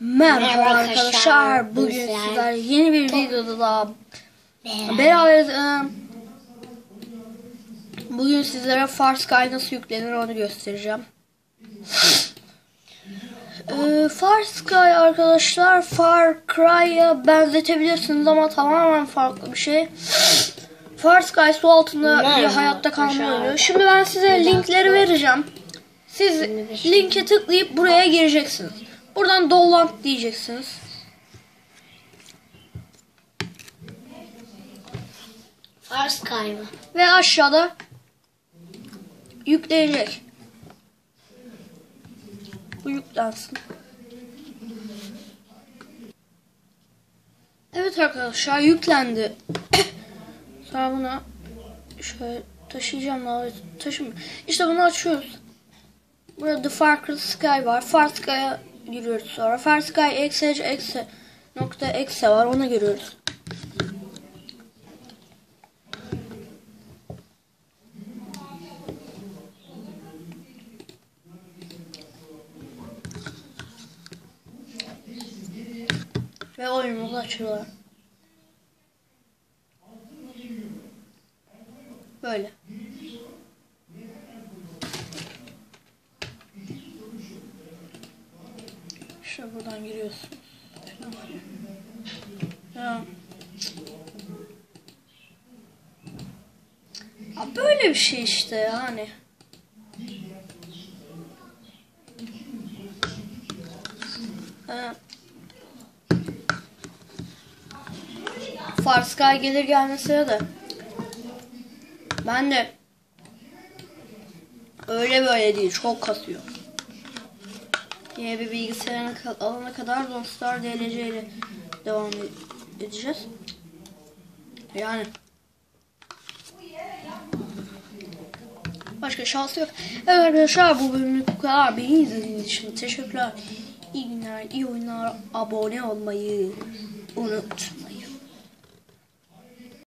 Merhaba arkadaşlar. Bugün sizlerle yeni bir videoda daha beraberiz. Bugün sizlere Far Sky nasıl yüklenir onu göstereceğim. Ee, Far Sky arkadaşlar Far Cry'a benzetebilirsiniz ama tamamen farklı bir şey. Far Sky su altında bir hayatta kalma oyunu. Şimdi ben size linkleri vereceğim. Siz linke tıklayıp buraya gireceksiniz. Buradan download diyeceksiniz. Fars kaymı. Ve aşağıda yükleyecek. Bu yüklensin. Evet arkadaşlar yüklendi. Sonra buna şöyle taşıyacağım daha taşım. İşte bunu açıyoruz. Burada The Far Cry Sky var. Far Sky'a giriyoruz sonra. Far Sky exe exe nokta exe var. Ona giriyoruz. Ve oyunumuz açılıyor. Böyle. Şöyle buradan giriyorsun. Ya. Ya böyle bir şey işte yani. Ha. Gelir gelmesine de ben de öyle böyle değil çok kasıyor. Yine bir bilgisayarın ka- alana kadar Donstar DLC ile devam ed- edeceğiz. Yani Başka şansı yok. Evet arkadaşlar bu bölümlük bu kadar. Beni izlediğiniz için teşekkürler. İyi günler, iyi oyunlar, abone olmayı unutmayın.